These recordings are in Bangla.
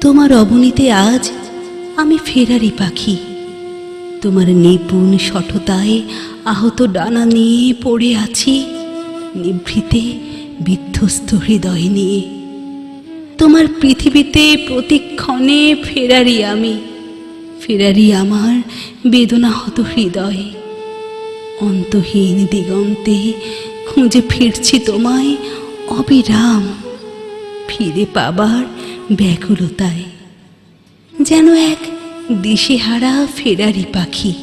তোমার অবনীতে আজ আমি ফেরারি পাখি। তোমার নিপুণ সঠতায় আহত ডানা নিয়ে পড়ে আছি, নিভৃতে বিধ্বস্ত হৃদয় নিয়ে। তোমার পৃথিবীতে প্রতিক্ষণে ফেরারি আমি। ফেরারি আমার বেদনাহত হৃদয়ে। অন্তহীন দিগন্তে খুঁজে ফিরছি তোমায় অবিরাম। ফিরে পাবার ব্যাকুলতায়। যেন এক দিশেহারা ফেরারি পাখি।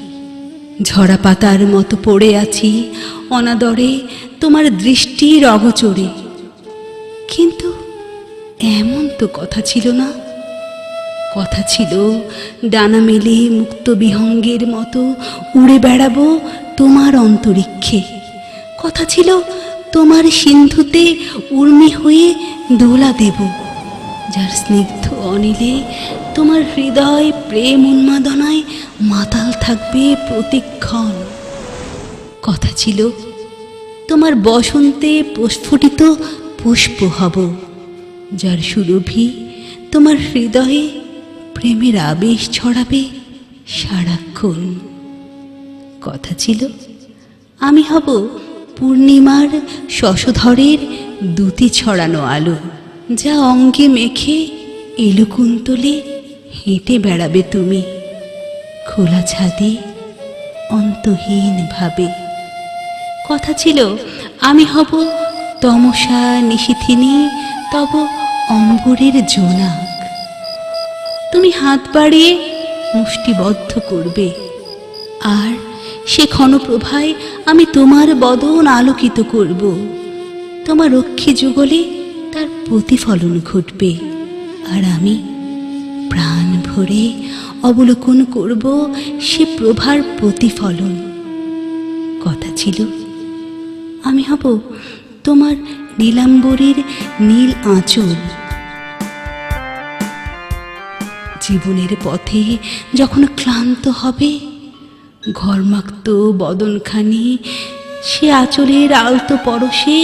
ঝরা পাতার মতো পড়ে আছি অনাদরে তোমার দৃষ্টির অগচরে। কিন্তু এমন তো কথা ছিল না কথা ছিল, ডানা মেলে মুক্ত বিহঙ্গের মতো উড়ে বেড়াবো তোমার অন্তরিক্ষে। কথা ছিল, তোমার সিন্ধুতে উর্মি হয়ে দোলা দেব, যার স্নিগ্ধ অনিলে তোমার হৃদয় প্রেম উন্মাদনায় মাতাল থাকবে প্রতিক্ষণ। কথা ছিল, তোমার বসন্তে প্রস্ফুটিত পুষ্প হব, যার সুরভি তোমার হৃদয়ে প্রেমের আবেশ ছড়াবে সারাক্ষণ। কথা ছিল, আমি হব পূর্ণিমার শশধরের দুতি ছড়ানো আলো, যা অঙ্গে মেখে এলো কুন্তলে হেঁটে বেড়াবে তুমি, খোলা ছাদে অন্তহীন ভাবে। কথা ছিল, আমি হব তমসা নিশিথিনী, তব অম্বরের জোনাক তুমি হাত বাড়িয়ে মুষ্টিবদ্ধ করবে। আর সে ক্ষণপ্রভায় আমি তোমার বদন আলোকিত করব। তোমার রক্ষী যুগলে তার প্রতিফলন ঘটবে। আর আমি প্রাণ ভরে অবলোকন করব সে প্রভার প্রতিফলন। কথা ছিল, আমি হব তোমার নীলাম্বরীর নীল আঁচল। জীবনের পথে যখন ক্লান্ত হবে, ঘরমাক্ত বদনখানি, সে আঁচলের আলতো পরশে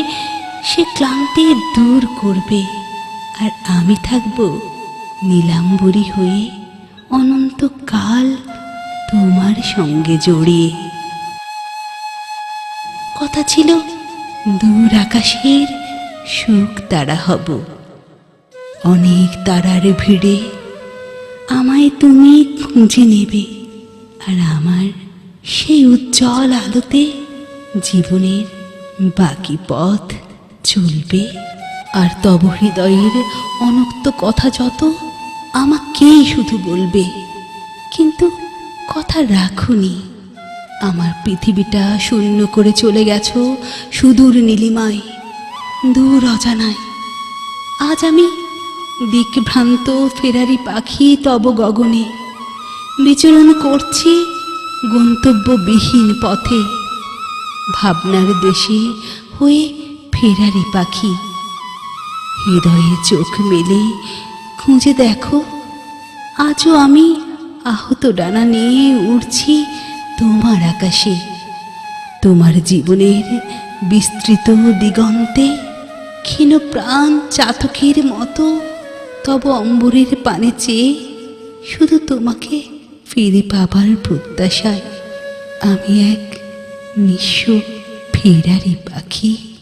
সে ক্লান্তি দূর করবে। আর আমি থাকব নীলাম্বরী হয়ে অনন্তকাল তোমার সঙ্গে জড়িয়ে কথা ছিল, দূর আকাশের সুখ তারা হব। অনেক তারার ভিড়ে আমায় তুমি খুঁজে নেবে। আর আমার সেই উজ্জ্বল আলোতে জীবনের বাকি পথ চলবে। আর তব হৃদয়ের অনক্ত কথা যত আমাকেই শুধু বলবে। কিন্তু কথা রাখুনি, আমার পৃথিবীটা শূন্য করে চলে গেছো সুদূর নীলিমায়, দূর অজানায়। আজ আমি দিকভ্রান্ত ফেরারি পাখি তব গগনে। বিচরণ করছি গন্তব্যবিহীন পথে। ভাবনার দেশে হয়ে ফেরারি পাখি। হৃদয়ে চোখ মেলে, খুঁজে দেখো, আজও আমি আহত ডানা নিয়ে উড়ছি তোমার আকাশে। তোমার জীবনের বিস্তৃত দিগন্তে ক্ষীণ প্রাণ চাতকের মতো তব অম্বরের পানে চেয়ে শুধু তোমাকে ফিরে পাবার প্রত্যাশায় আমি এক নিঃস্ব ফেরারি পাখি।